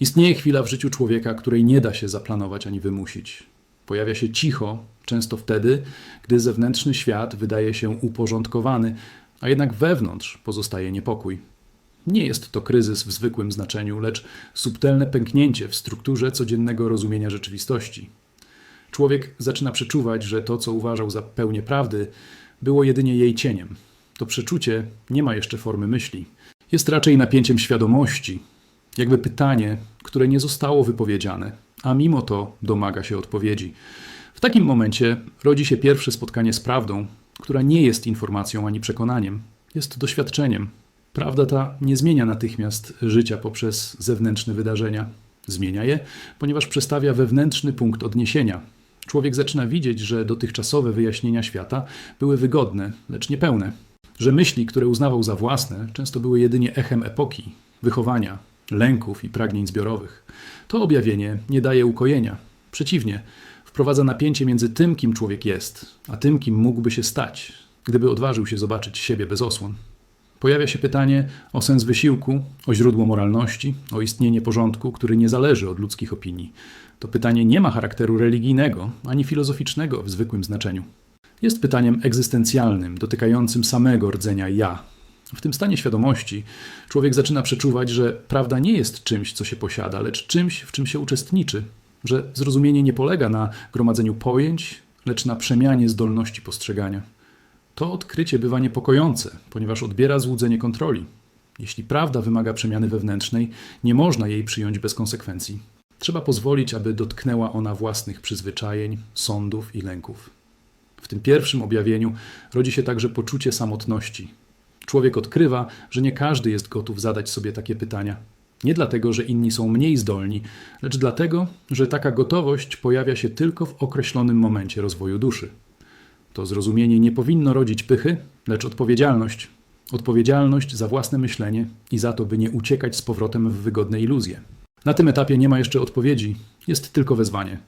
Istnieje chwila w życiu człowieka, której nie da się zaplanować ani wymusić. Pojawia się cicho, często wtedy, gdy zewnętrzny świat wydaje się uporządkowany, a jednak wewnątrz pozostaje niepokój. Nie jest to kryzys w zwykłym znaczeniu, lecz subtelne pęknięcie w strukturze codziennego rozumienia rzeczywistości. Człowiek zaczyna przeczuwać, że to, co uważał za pełnię prawdy, było jedynie jej cieniem. To przeczucie nie ma jeszcze formy myśli. Jest raczej napięciem świadomości, jakby pytanie, które nie zostało wypowiedziane, a mimo to domaga się odpowiedzi. W takim momencie rodzi się pierwsze spotkanie z prawdą, która nie jest informacją ani przekonaniem, jest doświadczeniem. Prawda ta nie zmienia natychmiast życia poprzez zewnętrzne wydarzenia. Zmienia je, ponieważ przestawia wewnętrzny punkt odniesienia. Człowiek zaczyna widzieć, że dotychczasowe wyjaśnienia świata były wygodne, lecz niepełne. Że myśli, które uznawał za własne, często były jedynie echem epoki, wychowania, lęków i pragnień zbiorowych. To objawienie nie daje ukojenia. Przeciwnie, wprowadza napięcie między tym, kim człowiek jest, a tym, kim mógłby się stać, gdyby odważył się zobaczyć siebie bez osłon. Pojawia się pytanie o sens wysiłku, o źródło moralności, o istnienie porządku, który nie zależy od ludzkich opinii. To pytanie nie ma charakteru religijnego ani filozoficznego w zwykłym znaczeniu. Jest pytaniem egzystencjalnym, dotykającym samego rdzenia ja. W tym stanie świadomości człowiek zaczyna przeczuwać, że prawda nie jest czymś, co się posiada, lecz czymś, w czym się uczestniczy, że zrozumienie nie polega na gromadzeniu pojęć, lecz na przemianie zdolności postrzegania. To odkrycie bywa niepokojące, ponieważ odbiera złudzenie kontroli. Jeśli prawda wymaga przemiany wewnętrznej, nie można jej przyjąć bez konsekwencji. Trzeba pozwolić, aby dotknęła ona własnych przyzwyczajeń, sądów i lęków. W tym pierwszym objawieniu rodzi się także poczucie samotności. Człowiek odkrywa, że nie każdy jest gotów zadać sobie takie pytania. Nie dlatego, że inni są mniej zdolni, lecz dlatego, że taka gotowość pojawia się tylko w określonym momencie rozwoju duszy. To zrozumienie nie powinno rodzić pychy, lecz odpowiedzialność. Odpowiedzialność za własne myślenie i za to, by nie uciekać z powrotem w wygodne iluzje. Na tym etapie nie ma jeszcze odpowiedzi, jest tylko wezwanie.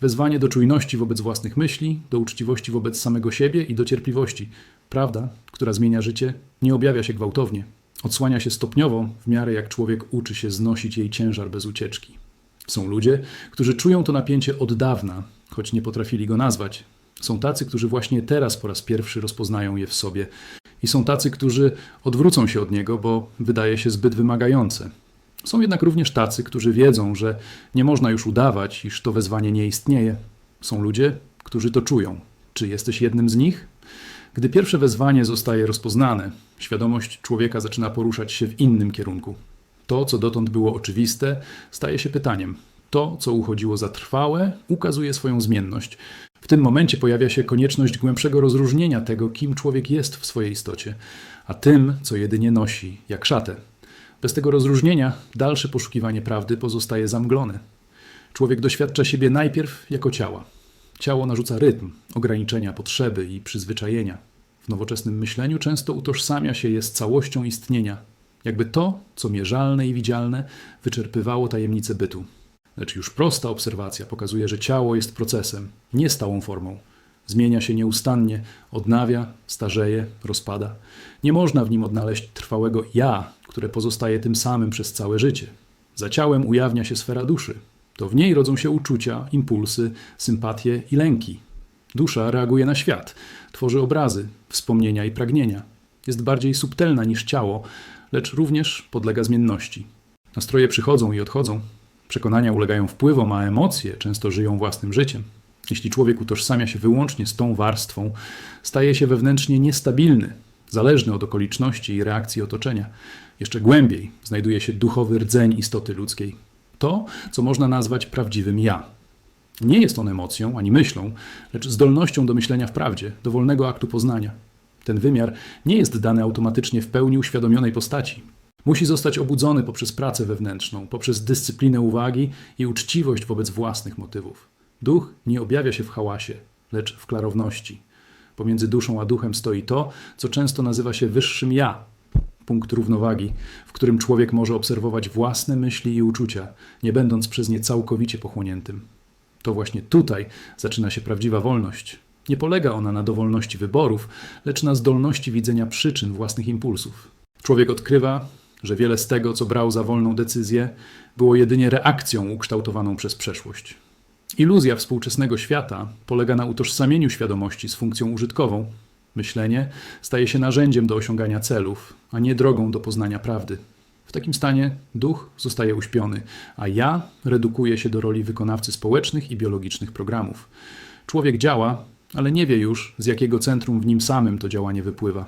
Wezwanie do czujności wobec własnych myśli, do uczciwości wobec samego siebie i do cierpliwości. Prawda, która zmienia życie, nie objawia się gwałtownie. Odsłania się stopniowo, w miarę jak człowiek uczy się znosić jej ciężar bez ucieczki. Są ludzie, którzy czują to napięcie od dawna, choć nie potrafili go nazwać. Są tacy, którzy właśnie teraz po raz pierwszy rozpoznają je w sobie. I są tacy, którzy odwrócą się od niego, bo wydaje się zbyt wymagające. Są jednak również tacy, którzy wiedzą, że nie można już udawać, iż to wezwanie nie istnieje. Są ludzie, którzy to czują. Czy jesteś jednym z nich? Gdy pierwsze wezwanie zostaje rozpoznane, świadomość człowieka zaczyna poruszać się w innym kierunku. To, co dotąd było oczywiste, staje się pytaniem. To, co uchodziło za trwałe, ukazuje swoją zmienność. W tym momencie pojawia się konieczność głębszego rozróżnienia tego, kim człowiek jest w swojej istocie, a tym, co jedynie nosi, jak szatę. Bez tego rozróżnienia dalsze poszukiwanie prawdy pozostaje zamglone. Człowiek doświadcza siebie najpierw jako ciała. Ciało narzuca rytm, ograniczenia, potrzeby i przyzwyczajenia. W nowoczesnym myśleniu często utożsamia się je z całością istnienia, jakby to, co mierzalne i widzialne, wyczerpywało tajemnice bytu. Lecz już prosta obserwacja pokazuje, że ciało jest procesem, nie stałą formą. Zmienia się nieustannie, odnawia, starzeje, rozpada. Nie można w nim odnaleźć trwałego ja, które pozostaje tym samym przez całe życie. Za ciałem ujawnia się sfera duszy. To w niej rodzą się uczucia, impulsy, sympatie i lęki. Dusza reaguje na świat, tworzy obrazy, wspomnienia i pragnienia. Jest bardziej subtelna niż ciało, lecz również podlega zmienności. Nastroje przychodzą i odchodzą, Przekonania ulegają wpływom, a emocje często żyją własnym życiem. Jeśli człowiek utożsamia się wyłącznie z tą warstwą, staje się wewnętrznie niestabilny, zależny od okoliczności i reakcji otoczenia. Jeszcze głębiej znajduje się duchowy rdzeń istoty ludzkiej. To, co można nazwać prawdziwym ja. Nie jest on emocją ani myślą, lecz zdolnością do myślenia w prawdzie, do wolnego aktu poznania. Ten wymiar nie jest dany automatycznie w pełni uświadomionej postaci. Musi zostać obudzony poprzez pracę wewnętrzną, poprzez dyscyplinę uwagi i uczciwość wobec własnych motywów. Duch nie objawia się w hałasie, lecz w klarowności. Pomiędzy duszą a duchem stoi to, co często nazywa się wyższym ja, punkt równowagi, w którym człowiek może obserwować własne myśli i uczucia, nie będąc przez nie całkowicie pochłoniętym. To właśnie tutaj zaczyna się prawdziwa wolność. Nie polega ona na dowolności wyborów, lecz na zdolności widzenia przyczyn własnych impulsów. Człowiek odkrywa, że wiele z tego, co brał za wolną decyzję, było jedynie reakcją ukształtowaną przez przeszłość. Iluzja współczesnego świata polega na utożsamieniu świadomości z funkcją użytkową. Myślenie staje się narzędziem do osiągania celów, a nie drogą do poznania prawdy. W takim stanie duch zostaje uśpiony, a ja redukuje się do roli wykonawcy społecznych i biologicznych programów. Człowiek działa, ale nie wie już, z jakiego centrum w nim samym to działanie wypływa.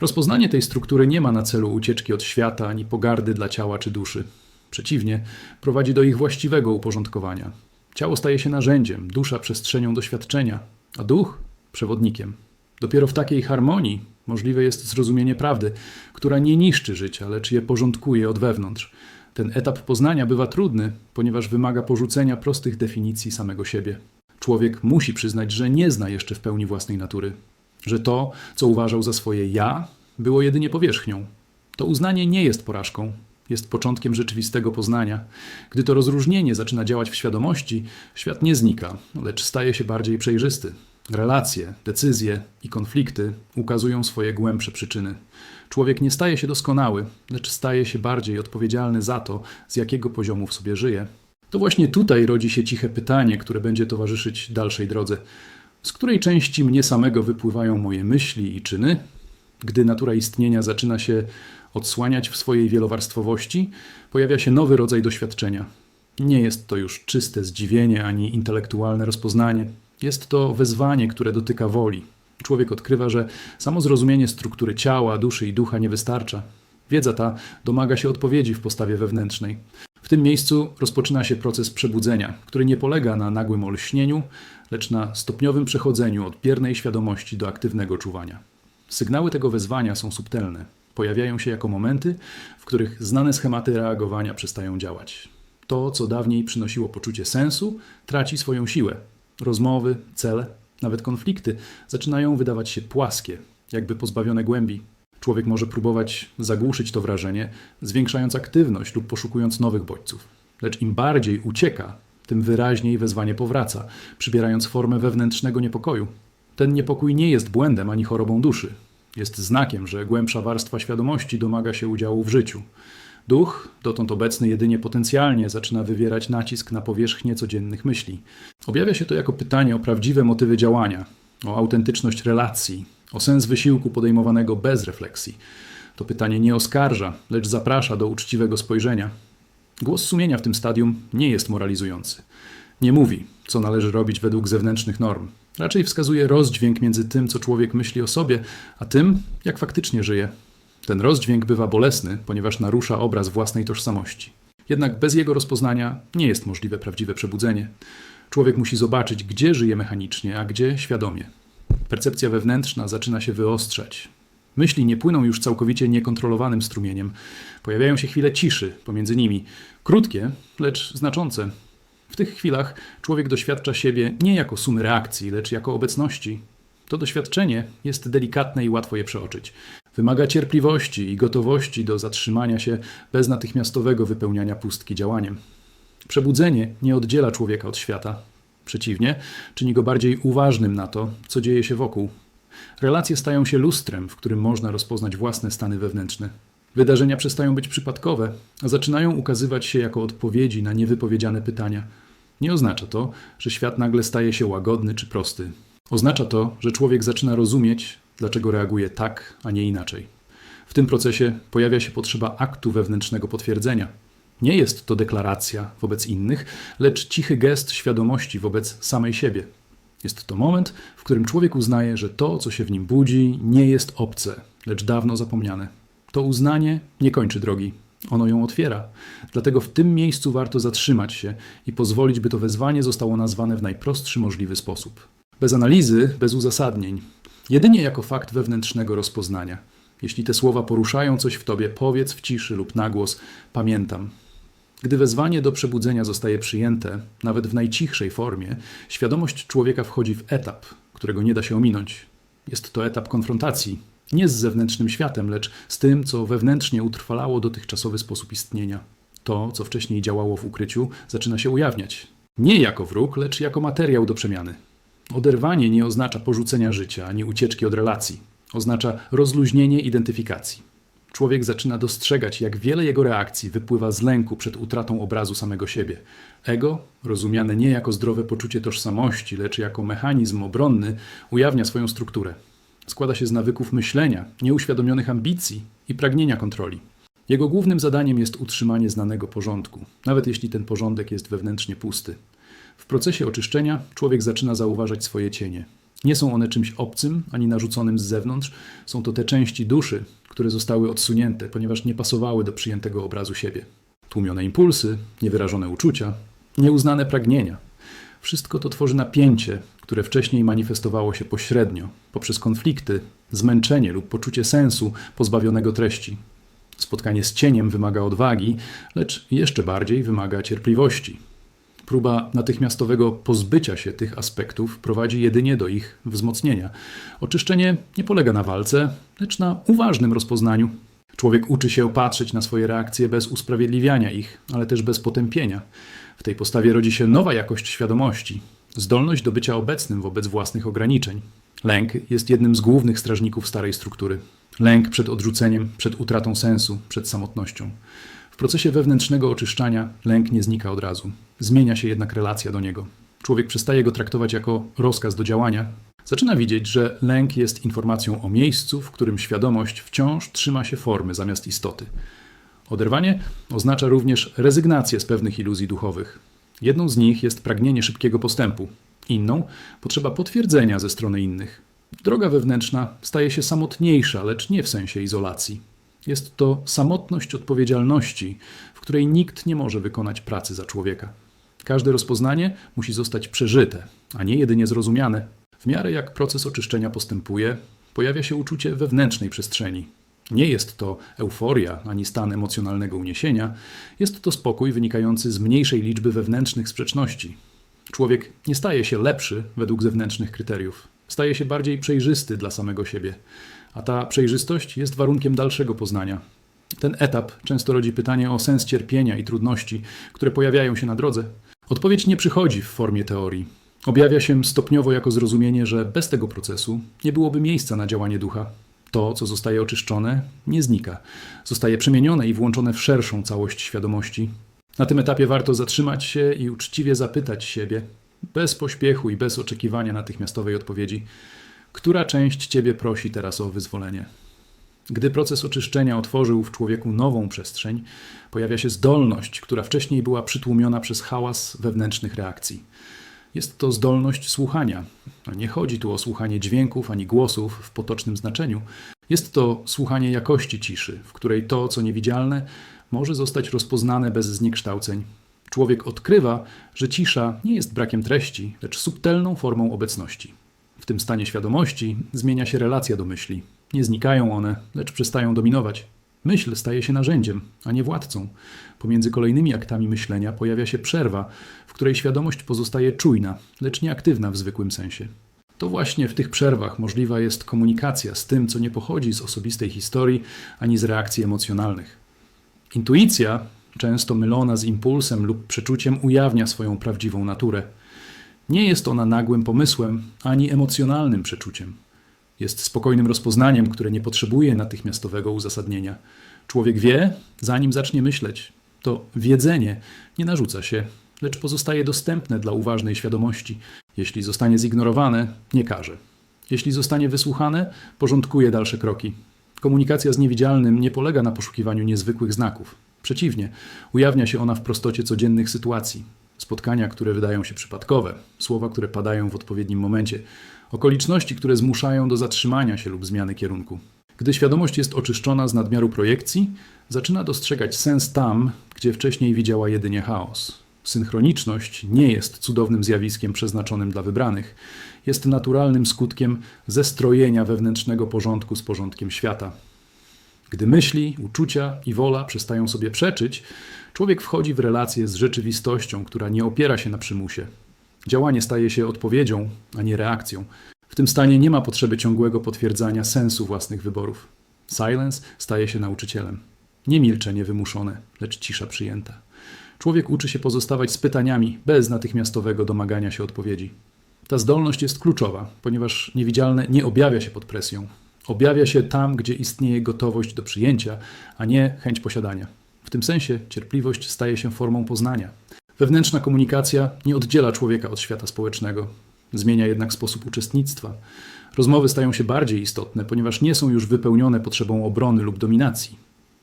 Rozpoznanie tej struktury nie ma na celu ucieczki od świata ani pogardy dla ciała czy duszy. Przeciwnie, prowadzi do ich właściwego uporządkowania. Ciało staje się narzędziem, dusza przestrzenią doświadczenia, a duch przewodnikiem. Dopiero w takiej harmonii możliwe jest zrozumienie prawdy, która nie niszczy życia, lecz je porządkuje od wewnątrz. Ten etap poznania bywa trudny, ponieważ wymaga porzucenia prostych definicji samego siebie. Człowiek musi przyznać, że nie zna jeszcze w pełni własnej natury, że to, co uważał za swoje ja, było jedynie powierzchnią. To uznanie nie jest porażką, jest początkiem rzeczywistego poznania. Gdy to rozróżnienie zaczyna działać w świadomości, świat nie znika, lecz staje się bardziej przejrzysty. Relacje, decyzje i konflikty ukazują swoje głębsze przyczyny. Człowiek nie staje się doskonały, lecz staje się bardziej odpowiedzialny za to, z jakiego poziomu w sobie żyje. To właśnie tutaj rodzi się ciche pytanie, które będzie towarzyszyć dalszej drodze. Z której części mnie samego wypływają moje myśli i czyny? Gdy natura istnienia zaczyna się odsłaniać w swojej wielowarstwowości, pojawia się nowy rodzaj doświadczenia. Nie jest to już czyste zdziwienie ani intelektualne rozpoznanie. Jest to wezwanie, które dotyka woli. Człowiek odkrywa, że samo zrozumienie struktury ciała, duszy i ducha nie wystarcza. Wiedza ta domaga się odpowiedzi w postawie wewnętrznej. W tym miejscu rozpoczyna się proces przebudzenia, który nie polega na nagłym olśnieniu, lecz na stopniowym przechodzeniu od biernej świadomości do aktywnego czuwania. Sygnały tego wezwania są subtelne. Pojawiają się jako momenty, w których znane schematy reagowania przestają działać. To, co dawniej przynosiło poczucie sensu, traci swoją siłę. Rozmowy, cele, nawet konflikty zaczynają wydawać się płaskie, jakby pozbawione głębi. Człowiek może próbować zagłuszyć to wrażenie, zwiększając aktywność lub poszukując nowych bodźców. Lecz im bardziej ucieka, tym wyraźniej wezwanie powraca, przybierając formę wewnętrznego niepokoju. Ten niepokój nie jest błędem ani chorobą duszy. Jest znakiem, że głębsza warstwa świadomości domaga się udziału w życiu. Duch, dotąd obecny jedynie potencjalnie, zaczyna wywierać nacisk na powierzchnię codziennych myśli. Objawia się to jako pytanie o prawdziwe motywy działania, o autentyczność relacji, o sens wysiłku podejmowanego bez refleksji. To pytanie nie oskarża, lecz zaprasza do uczciwego spojrzenia. Głos sumienia w tym stadium nie jest moralizujący. Nie mówi, co należy robić według zewnętrznych norm. Raczej wskazuje rozdźwięk między tym, co człowiek myśli o sobie, a tym, jak faktycznie żyje. Ten rozdźwięk bywa bolesny, ponieważ narusza obraz własnej tożsamości. Jednak bez jego rozpoznania nie jest możliwe prawdziwe przebudzenie. Człowiek musi zobaczyć, gdzie żyje mechanicznie, a gdzie świadomie. Percepcja wewnętrzna zaczyna się wyostrzać. Myśli nie płyną już całkowicie niekontrolowanym strumieniem. Pojawiają się chwile ciszy pomiędzy nimi, krótkie, lecz znaczące. W tych chwilach człowiek doświadcza siebie nie jako sumy reakcji, lecz jako obecności. To doświadczenie jest delikatne i łatwo je przeoczyć. Wymaga cierpliwości i gotowości do zatrzymania się bez natychmiastowego wypełniania pustki działaniem. Przebudzenie nie oddziela człowieka od świata. Przeciwnie, czyni go bardziej uważnym na to, co dzieje się wokół. Relacje stają się lustrem, w którym można rozpoznać własne stany wewnętrzne. Wydarzenia przestają być przypadkowe, a zaczynają ukazywać się jako odpowiedzi na niewypowiedziane pytania. Nie oznacza to, że świat nagle staje się łagodny czy prosty. Oznacza to, że człowiek zaczyna rozumieć, dlaczego reaguje tak, a nie inaczej. W tym procesie pojawia się potrzeba aktu wewnętrznego potwierdzenia. Nie jest to deklaracja wobec innych, lecz cichy gest świadomości wobec samej siebie. Jest to moment, w którym człowiek uznaje, że to, co się w nim budzi, nie jest obce, lecz dawno zapomniane. To uznanie nie kończy drogi, ono ją otwiera. Dlatego w tym miejscu warto zatrzymać się i pozwolić, by to wezwanie zostało nazwane w najprostszy możliwy sposób. Bez analizy, bez uzasadnień, jedynie jako fakt wewnętrznego rozpoznania. Jeśli te słowa poruszają coś w tobie, powiedz w ciszy lub na głos: Pamiętam. Gdy wezwanie do przebudzenia zostaje przyjęte, nawet w najcichszej formie, świadomość człowieka wchodzi w etap, którego nie da się ominąć. Jest to etap konfrontacji, nie z zewnętrznym światem, lecz z tym, co wewnętrznie utrwalało dotychczasowy sposób istnienia. To, co wcześniej działało w ukryciu, zaczyna się ujawniać. Nie jako wróg, lecz jako materiał do przemiany. Oderwanie nie oznacza porzucenia życia ani ucieczki od relacji. Oznacza rozluźnienie identyfikacji. człowiek zaczyna dostrzegać, jak wiele jego reakcji wypływa z lęku przed utratą obrazu samego siebie. Ego, rozumiane nie jako zdrowe poczucie tożsamości, lecz jako mechanizm obronny, ujawnia swoją strukturę. Składa się z nawyków myślenia, nieuświadomionych ambicji i pragnienia kontroli. Jego głównym zadaniem jest utrzymanie znanego porządku, nawet jeśli ten porządek jest wewnętrznie pusty. W procesie oczyszczenia człowiek zaczyna zauważać swoje cienie. Nie są one czymś obcym ani narzuconym z zewnątrz, są to te części duszy, które zostały odsunięte, ponieważ nie pasowały do przyjętego obrazu siebie. Tłumione impulsy, niewyrażone uczucia, nieuznane pragnienia. Wszystko to tworzy napięcie, które wcześniej manifestowało się pośrednio, poprzez konflikty, zmęczenie lub poczucie sensu pozbawionego treści. Spotkanie z cieniem wymaga odwagi, lecz jeszcze bardziej wymaga cierpliwości. Próba natychmiastowego pozbycia się tych aspektów prowadzi jedynie do ich wzmocnienia. Oczyszczenie nie polega na walce, lecz na uważnym rozpoznaniu. Człowiek uczy się patrzeć na swoje reakcje bez usprawiedliwiania ich, ale też bez potępienia. W tej postawie rodzi się nowa jakość świadomości, zdolność do bycia obecnym wobec własnych ograniczeń. Lęk jest jednym z głównych strażników starej struktury. Lęk przed odrzuceniem, przed utratą sensu, przed samotnością. Procesie wewnętrznego oczyszczania lęk nie znika od razu. Zmienia się jednak relacja do niego. Człowiek przestaje go traktować jako rozkaz do działania. Zaczyna widzieć, że lęk jest informacją o miejscu, w którym świadomość wciąż trzyma się formy zamiast istoty. Oderwanie oznacza również rezygnację z pewnych iluzji duchowych. Jedną z nich jest pragnienie szybkiego postępu, inną potrzeba potwierdzenia ze strony innych. Droga wewnętrzna staje się samotniejsza, lecz nie w sensie izolacji. Jest to samotność odpowiedzialności, w której nikt nie może wykonać pracy za człowieka. Każde rozpoznanie musi zostać przeżyte, a nie jedynie zrozumiane. W miarę jak proces oczyszczenia postępuje, pojawia się uczucie wewnętrznej przestrzeni. Nie jest to euforia ani stan emocjonalnego uniesienia, jest to spokój wynikający z mniejszej liczby wewnętrznych sprzeczności. Człowiek nie staje się lepszy według zewnętrznych kryteriów, staje się bardziej przejrzysty dla samego siebie, a ta przejrzystość jest warunkiem dalszego poznania. Ten etap często rodzi pytanie o sens cierpienia i trudności, które pojawiają się na drodze. Odpowiedź nie przychodzi w formie teorii. Objawia się stopniowo jako zrozumienie, że bez tego procesu nie byłoby miejsca na działanie ducha. To, co zostaje oczyszczone, nie znika. Zostaje przemienione i włączone w szerszą całość świadomości. Na tym etapie warto zatrzymać się i uczciwie zapytać siebie, bez pośpiechu i bez oczekiwania natychmiastowej odpowiedzi, która część Ciebie prosi teraz o wyzwolenie. Gdy proces oczyszczenia otworzył w człowieku nową przestrzeń, pojawia się zdolność, która wcześniej była przytłumiona przez hałas wewnętrznych reakcji. Jest to zdolność słuchania. Nie chodzi tu o słuchanie dźwięków ani głosów w potocznym znaczeniu. Jest to słuchanie jakości ciszy, w której to, co niewidzialne, może zostać rozpoznane bez zniekształceń. Człowiek odkrywa, że cisza nie jest brakiem treści, lecz subtelną formą obecności. W tym stanie świadomości zmienia się relacja do myśli. Nie znikają one, lecz przestają dominować. Myśl staje się narzędziem, a nie władcą. Pomiędzy kolejnymi aktami myślenia pojawia się przerwa, w której świadomość pozostaje czujna, lecz nieaktywna w zwykłym sensie. To właśnie w tych przerwach możliwa jest komunikacja z tym, co nie pochodzi z osobistej historii ani z reakcji emocjonalnych. Intuicja, często mylona z impulsem lub przeczuciem, ujawnia swoją prawdziwą naturę. Nie jest ona nagłym pomysłem ani emocjonalnym przeczuciem. Jest spokojnym rozpoznaniem, które nie potrzebuje natychmiastowego uzasadnienia. Człowiek wie, zanim zacznie myśleć. To wiedzenie nie narzuca się, lecz pozostaje dostępne dla uważnej świadomości. Jeśli zostanie zignorowane, nie każe. Jeśli zostanie wysłuchane, porządkuje dalsze kroki. Komunikacja z niewidzialnym nie polega na poszukiwaniu niezwykłych znaków. Przeciwnie, ujawnia się ona w prostocie codziennych sytuacji. Spotkania, które wydają się przypadkowe, słowa, które padają w odpowiednim momencie, okoliczności, które zmuszają do zatrzymania się lub zmiany kierunku. Gdy świadomość jest oczyszczona z nadmiaru projekcji, zaczyna dostrzegać sens tam, gdzie wcześniej widziała jedynie chaos. Synchroniczność nie jest cudownym zjawiskiem przeznaczonym dla wybranych, jest naturalnym skutkiem zestrojenia wewnętrznego porządku z porządkiem świata. Gdy myśli, uczucia i wola przestają sobie przeczyć, człowiek wchodzi w relację z rzeczywistością, która nie opiera się na przymusie. Działanie staje się odpowiedzią, a nie reakcją. W tym stanie nie ma potrzeby ciągłego potwierdzania sensu własnych wyborów. Silence staje się nauczycielem. Nie milczenie wymuszone, lecz cisza przyjęta. Człowiek uczy się pozostawać z pytaniami bez natychmiastowego domagania się odpowiedzi. Ta zdolność jest kluczowa, ponieważ niewidzialne nie objawia się pod presją. Objawia się tam, gdzie istnieje gotowość do przyjęcia, a nie chęć posiadania. W tym sensie cierpliwość staje się formą poznania. Wewnętrzna komunikacja nie oddziela człowieka od świata społecznego, zmienia jednak sposób uczestnictwa. Rozmowy stają się bardziej istotne, ponieważ nie są już wypełnione potrzebą obrony lub dominacji.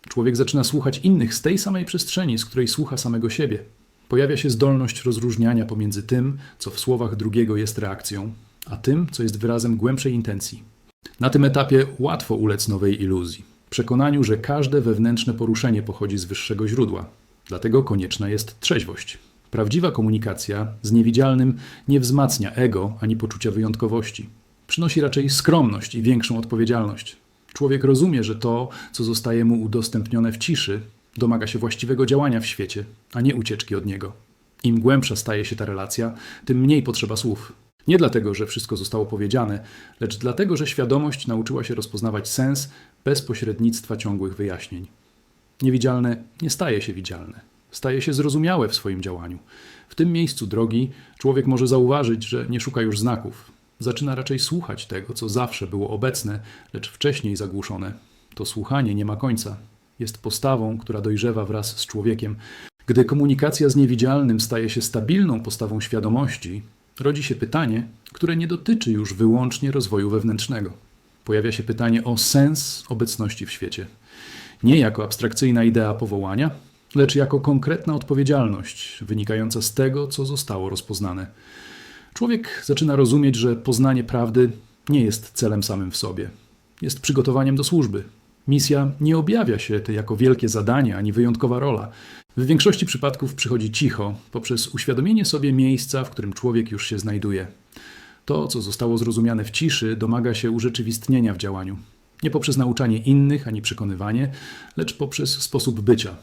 Człowiek zaczyna słuchać innych z tej samej przestrzeni, z której słucha samego siebie. Pojawia się zdolność rozróżniania pomiędzy tym, co w słowach drugiego jest reakcją, a tym, co jest wyrazem głębszej intencji. Na tym etapie łatwo ulec nowej iluzji, przekonaniu, że każde wewnętrzne poruszenie pochodzi z wyższego źródła. Dlatego konieczna jest trzeźwość. Prawdziwa komunikacja z niewidzialnym nie wzmacnia ego ani poczucia wyjątkowości. Przynosi raczej skromność i większą odpowiedzialność. Człowiek rozumie, że to, co zostaje mu udostępnione w ciszy, domaga się właściwego działania w świecie, a nie ucieczki od niego. Im głębsza staje się ta relacja, tym mniej potrzeba słów. Nie dlatego, że wszystko zostało powiedziane, lecz dlatego, że świadomość nauczyła się rozpoznawać sens bez pośrednictwa ciągłych wyjaśnień. Niewidzialne nie staje się widzialne, staje się zrozumiałe w swoim działaniu. W tym miejscu drogi człowiek może zauważyć, że nie szuka już znaków. Zaczyna raczej słuchać tego, co zawsze było obecne, lecz wcześniej zagłuszone. To słuchanie nie ma końca. Jest postawą, która dojrzewa wraz z człowiekiem. Gdy komunikacja z niewidzialnym staje się stabilną postawą świadomości, rodzi się pytanie, które nie dotyczy już wyłącznie rozwoju wewnętrznego. Pojawia się pytanie o sens obecności w świecie. Nie jako abstrakcyjna idea powołania, lecz jako konkretna odpowiedzialność wynikająca z tego, co zostało rozpoznane. Człowiek zaczyna rozumieć, że poznanie prawdy nie jest celem samym w sobie. Jest przygotowaniem do służby. Misja nie objawia się jako wielkie zadanie ani wyjątkowa rola. W większości przypadków przychodzi cicho, poprzez uświadomienie sobie miejsca, w którym człowiek już się znajduje. To, co zostało zrozumiane w ciszy, domaga się urzeczywistnienia w działaniu. Nie poprzez nauczanie innych ani przekonywanie, lecz poprzez sposób bycia.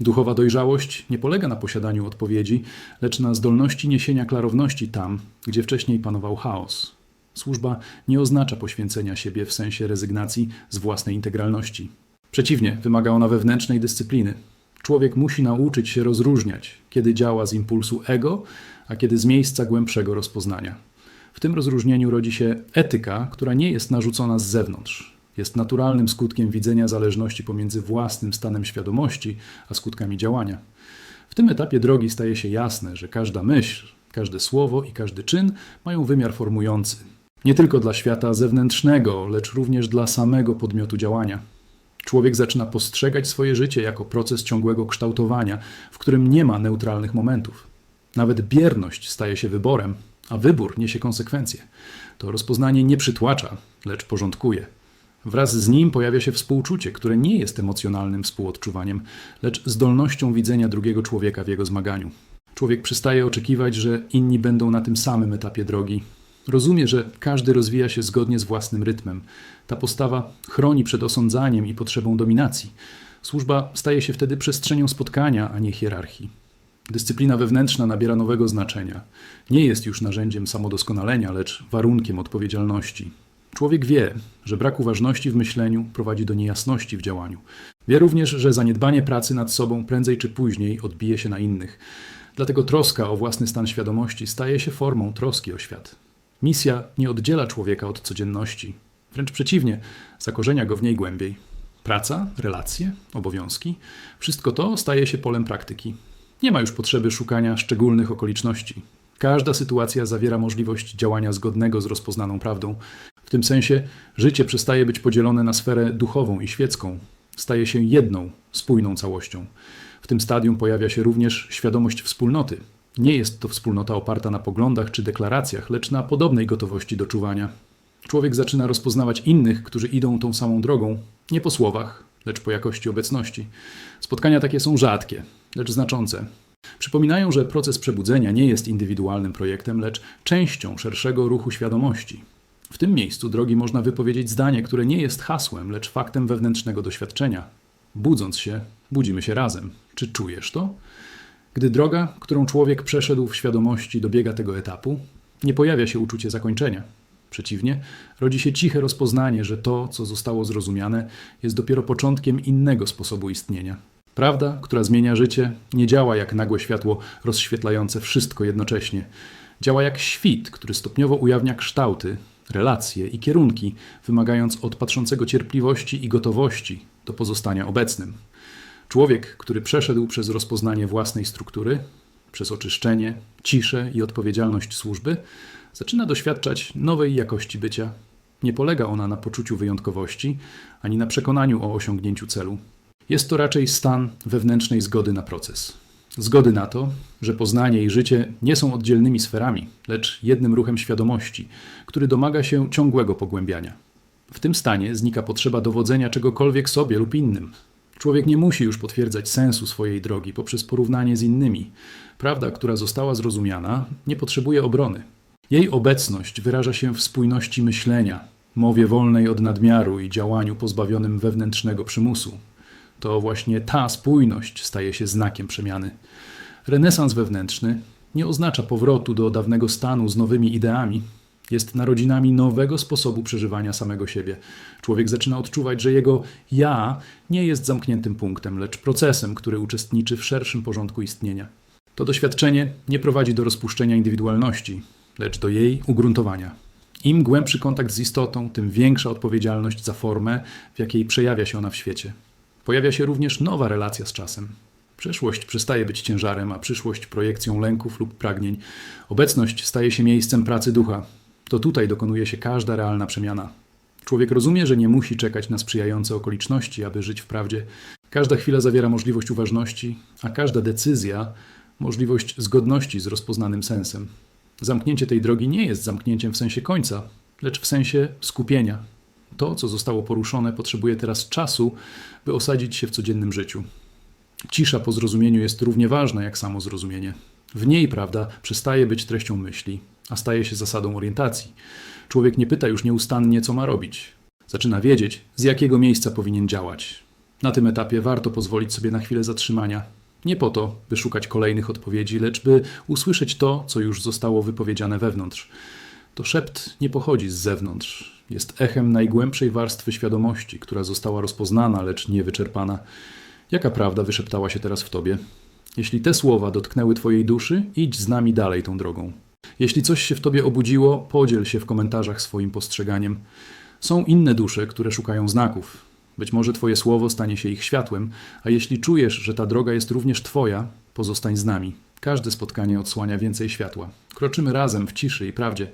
Duchowa dojrzałość nie polega na posiadaniu odpowiedzi, lecz na zdolności niesienia klarowności tam, gdzie wcześniej panował chaos. Służba nie oznacza poświęcenia siebie w sensie rezygnacji z własnej integralności. Przeciwnie, wymaga ona wewnętrznej dyscypliny. Człowiek musi nauczyć się rozróżniać, kiedy działa z impulsu ego, a kiedy z miejsca głębszego rozpoznania. W tym rozróżnieniu rodzi się etyka, która nie jest narzucona z zewnątrz. Jest naturalnym skutkiem widzenia zależności pomiędzy własnym stanem świadomości a skutkami działania. W tym etapie drogi staje się jasne, że każda myśl, każde słowo i każdy czyn mają wymiar formujący. Nie tylko dla świata zewnętrznego, lecz również dla samego podmiotu działania. Człowiek zaczyna postrzegać swoje życie jako proces ciągłego kształtowania, w którym nie ma neutralnych momentów. Nawet bierność staje się wyborem, a wybór niesie konsekwencje. To rozpoznanie nie przytłacza, lecz porządkuje. Wraz z nim pojawia się współczucie, które nie jest emocjonalnym współodczuwaniem, lecz zdolnością widzenia drugiego człowieka w jego zmaganiu. Człowiek przestaje oczekiwać, że inni będą na tym samym etapie drogi. Rozumie, że każdy rozwija się zgodnie z własnym rytmem. Ta postawa chroni przed osądzaniem i potrzebą dominacji. Służba staje się wtedy przestrzenią spotkania, a nie hierarchii. Dyscyplina wewnętrzna nabiera nowego znaczenia. Nie jest już narzędziem samodoskonalenia, lecz warunkiem odpowiedzialności. Człowiek wie, że brak uważności w myśleniu prowadzi do niejasności w działaniu. Wie również, że zaniedbanie pracy nad sobą prędzej czy później odbije się na innych. Dlatego troska o własny stan świadomości staje się formą troski o świat. Misja nie oddziela człowieka od codzienności, wręcz przeciwnie, zakorzenia go w niej głębiej. Praca, relacje, obowiązki wszystko to staje się polem praktyki. Nie ma już potrzeby szukania szczególnych okoliczności. Każda sytuacja zawiera możliwość działania zgodnego z rozpoznaną prawdą. W tym sensie życie przestaje być podzielone na sferę duchową i świecką, staje się jedną, spójną całością. W tym stadium pojawia się również świadomość wspólnoty. Nie jest to wspólnota oparta na poglądach czy deklaracjach, lecz na podobnej gotowości do czuwania. Człowiek zaczyna rozpoznawać innych, którzy idą tą samą drogą, nie po słowach, lecz po jakości obecności. Spotkania takie są rzadkie, lecz znaczące. Przypominają, że proces przebudzenia nie jest indywidualnym projektem, lecz częścią szerszego ruchu świadomości. W tym miejscu drogi można wypowiedzieć zdanie, które nie jest hasłem, lecz faktem wewnętrznego doświadczenia. Budząc się, budzimy się razem. Czy czujesz to? Gdy droga, którą człowiek przeszedł w świadomości, dobiega tego etapu, nie pojawia się uczucie zakończenia. Przeciwnie, rodzi się ciche rozpoznanie, że to, co zostało zrozumiane, jest dopiero początkiem innego sposobu istnienia. Prawda, która zmienia życie, nie działa jak nagłe światło rozświetlające wszystko jednocześnie. Działa jak świt, który stopniowo ujawnia kształty, relacje i kierunki, wymagając od patrzącego cierpliwości i gotowości do pozostania obecnym. Człowiek, który przeszedł przez rozpoznanie własnej struktury, przez oczyszczenie, ciszę i odpowiedzialność służby, zaczyna doświadczać nowej jakości bycia. Nie polega ona na poczuciu wyjątkowości, ani na przekonaniu o osiągnięciu celu. Jest to raczej stan wewnętrznej zgody na proces. Zgody na to, że poznanie i życie nie są oddzielnymi sferami, lecz jednym ruchem świadomości, który domaga się ciągłego pogłębiania. W tym stanie znika potrzeba dowodzenia czegokolwiek sobie lub innym. Człowiek nie musi już potwierdzać sensu swojej drogi poprzez porównanie z innymi. Prawda, która została zrozumiana, nie potrzebuje obrony. Jej obecność wyraża się w spójności myślenia, mowie wolnej od nadmiaru i działaniu pozbawionym wewnętrznego przymusu. To właśnie ta spójność staje się znakiem przemiany. Renesans wewnętrzny nie oznacza powrotu do dawnego stanu z nowymi ideami. Jest narodzinami nowego sposobu przeżywania samego siebie. Człowiek zaczyna odczuwać, że jego ja nie jest zamkniętym punktem, lecz procesem, który uczestniczy w szerszym porządku istnienia. To doświadczenie nie prowadzi do rozpuszczenia indywidualności, lecz do jej ugruntowania. Im głębszy kontakt z istotą, tym większa odpowiedzialność za formę, w jakiej przejawia się ona w świecie. Pojawia się również nowa relacja z czasem. Przeszłość przestaje być ciężarem, a przyszłość projekcją lęków lub pragnień. Obecność staje się miejscem pracy ducha. To tutaj dokonuje się każda realna przemiana. Człowiek rozumie, że nie musi czekać na sprzyjające okoliczności, aby żyć w prawdzie. Każda chwila zawiera możliwość uważności, a każda decyzja możliwość zgodności z rozpoznanym sensem. Zamknięcie tej drogi nie jest zamknięciem w sensie końca, lecz w sensie skupienia. To, co zostało poruszone, potrzebuje teraz czasu, by osadzić się w codziennym życiu. Cisza po zrozumieniu jest równie ważna jak samo zrozumienie. W niej, prawda, przestaje być treścią myśli, a staje się zasadą orientacji. Człowiek nie pyta już nieustannie, co ma robić. Zaczyna wiedzieć, z jakiego miejsca powinien działać. Na tym etapie warto pozwolić sobie na chwilę zatrzymania. Nie po to, by szukać kolejnych odpowiedzi, lecz by usłyszeć to, co już zostało wypowiedziane wewnątrz. To szept nie pochodzi z zewnątrz. Jest echem najgłębszej warstwy świadomości, która została rozpoznana, lecz nie wyczerpana. Jaka prawda wyszeptała się teraz w tobie? Jeśli te słowa dotknęły twojej duszy, idź z nami dalej tą drogą. Jeśli coś się w tobie obudziło, podziel się w komentarzach swoim postrzeganiem. Są inne dusze, które szukają znaków. Być może twoje słowo stanie się ich światłem, a jeśli czujesz, że ta droga jest również twoja, pozostań z nami. Każde spotkanie odsłania więcej światła. Kroczymy razem w ciszy i prawdzie.